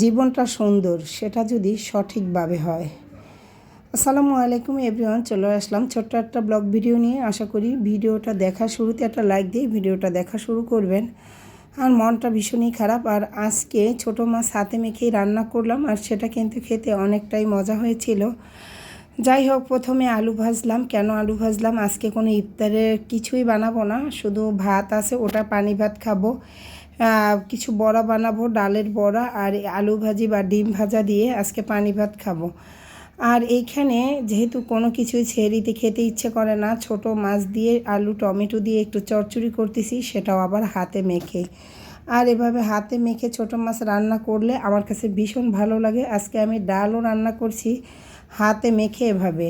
জীবনটা সুন্দর, সেটা যদি সঠিকভাবে হয়। আসসালামু আলাইকুম এভরিওয়ান, চলে আসলাম ছোট্ট একটা ব্লগ ভিডিও নিয়ে। আশা করি ভিডিওটা দেখা শুরুতে একটা লাইক দিয়ে ভিডিওটা দেখা শুরু করবেন। আর মনটা ভীষণই খারাপ। আর আজকে ছোটো মাছ হাতে মেখেই রান্না করলাম, আর সেটা কিন্তু খেতে অনেকটাই মজা হয়েছিল। যাই হোক, প্রথমে আলু ভাজলাম। কেন আলু ভাজলাম? আজকে কোনো ইফতারের কিছুই বানাবো না। শুধু ভাত আছে, ওটা পানি ভাত খাব। কিছু বড়া বানাবো, ডালের বড়া আর আলু ভাজি বা ডিম ভাজা দিয়ে আজকে পানি ভাত খাব। আর এইখানে যেহেতু কোনো কিছুই ছেড়িতে খেতে ইচ্ছে করে না, ছোট মাছ দিয়ে আলু, টমেটো দিয়ে একটু চচ্চড়ি করতেছি, সেটাও আবার হাতে মেখে। আর এভাবে হাতে মেখে ছোট মাছ রান্না করলে আমার কাছে ভীষণ ভালো লাগে। আজকে আমি ডালও রান্না করছি। হাতে মেখে এভাবে।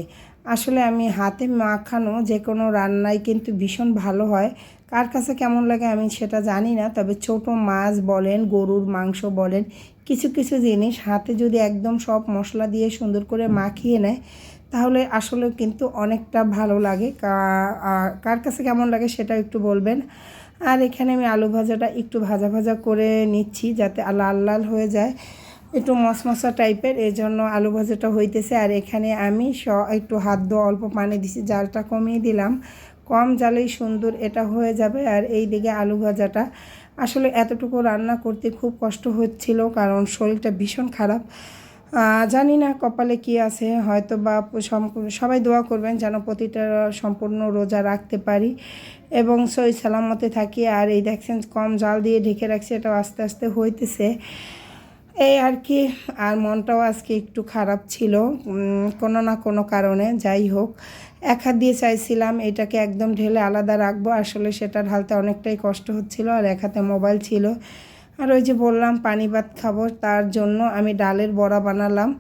আসলে আমি হাতে মাখানো যে কোনো রান্নাই কিন্তু ভীষণ ভালো হয়। কার কাছে কেমন লাগে আমি সেটা জানি না, তবে ছোট মাছ বলেন, গরুর মাংস বলেন, কিছু কিছু জিনিস হাতে যদি একদম সব মশলা দিয়ে সুন্দর করে মাখিয়ে নেয়, তাহলে আসলে কিন্তু অনেকটা ভালো লাগে। কার কাছে কেমন লাগে সেটা একটু বলবেন। আর এখানে আমি আলু ভাজাটা একটু ভাজা ভাজা করে নিচ্ছি যাতে লাল লাল হয়ে যায়। একটু মশমশা টাইপের এই জন্য আলু ভাজাটা হইতেছে। আর এখানে আমি স, একটু হাত ধোয়া, অল্প পানি দিছি, জালটা কমিয়ে দিলাম। কম জালেই সুন্দর এটা হয়ে যাবে। আর এই দিকে আলু ভাজাটা, আসলে এতটুকু রান্না করতে খুব কষ্ট হচ্ছিল, কারণ শরীরটা ভীষণ খারাপ। জানি না কপালে কি আছে হয়তো বা সবাই দোয়া করবেন যেন প্রতিটা সম্পূর্ণ রোজা রাখতে পারি এবং সই সালামতে থাকি। আর এই দেখছেন কম জাল দিয়ে ঢেকে রাখছি এটা আস্তে আস্তে হইতেছে। এই আর কি, আর মনটাও আজকে একটু খারাপ ছিল কোনো না কোনো কারণে, যাই হোক। এক হাত দিয়ে চাইছিলাম, এটাকে একদম ঢেলে আলাদা রাখব, আসলে সেটা ঢালতে অনেকটাই কষ্ট হচ্ছিল, আর এক হাতে মোবাইল ছিল। আর ওই যে বললাম, পানি ভাত খাব, তার জন্য আমি ডালের বড়া বানালাম।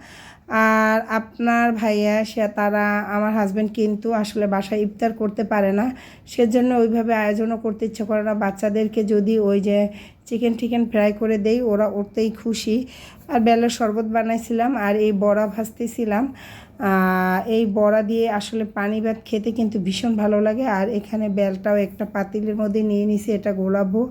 আর আপনার ভাইয়া, সে, তারা আমার হাজব্যান্ড কিন্তু আসলে বাসায় ইফতার করতে পারে না। সেজন্য ওইভাবে আয়োজনও করতে ইচ্ছে করে না। বাচ্চাদেরকে যদি ওই যে চিকেন টিকেন ফ্রাই করে দেই, ওরা ওরতেই খুশি। আর বেলের শরবত বানাইছিলাম আর এই বড়া ভাজতেছিলাম। এই বড়া দিয়ে আসলে পানি ভাত খেতে কিন্তু ভীষণ ভালো লাগে। আর এখানে বেলটাও একটা পাতিলের মধ্যে নিয়ে নিছি, এটা গোলাবো।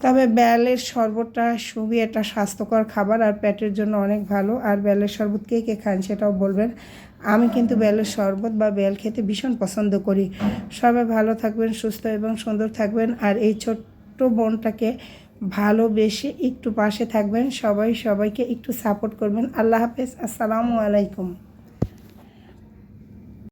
তবে বেলের শরবতটা খুবই একটা স্বাস্থ্যকর খাবার আর পেটের জন্য অনেক ভালো। আর বেলের শরবত কে কে খান সেটাও বলবেন। আমি কিন্তু বেলের শরবত বা বেল খেতে ভীষণ পছন্দ করি। সবাই ভালো থাকবেন, সুস্থ এবং সুন্দর থাকবেন। আর এই ছোট্ট বোনটাকে ভালোবেসে একটু পাশে থাকবেন। সবাই সবাইকে একটু সাপোর্ট করবেন। আল্লাহ হাফেজ। আসসালামু আলাইকুম।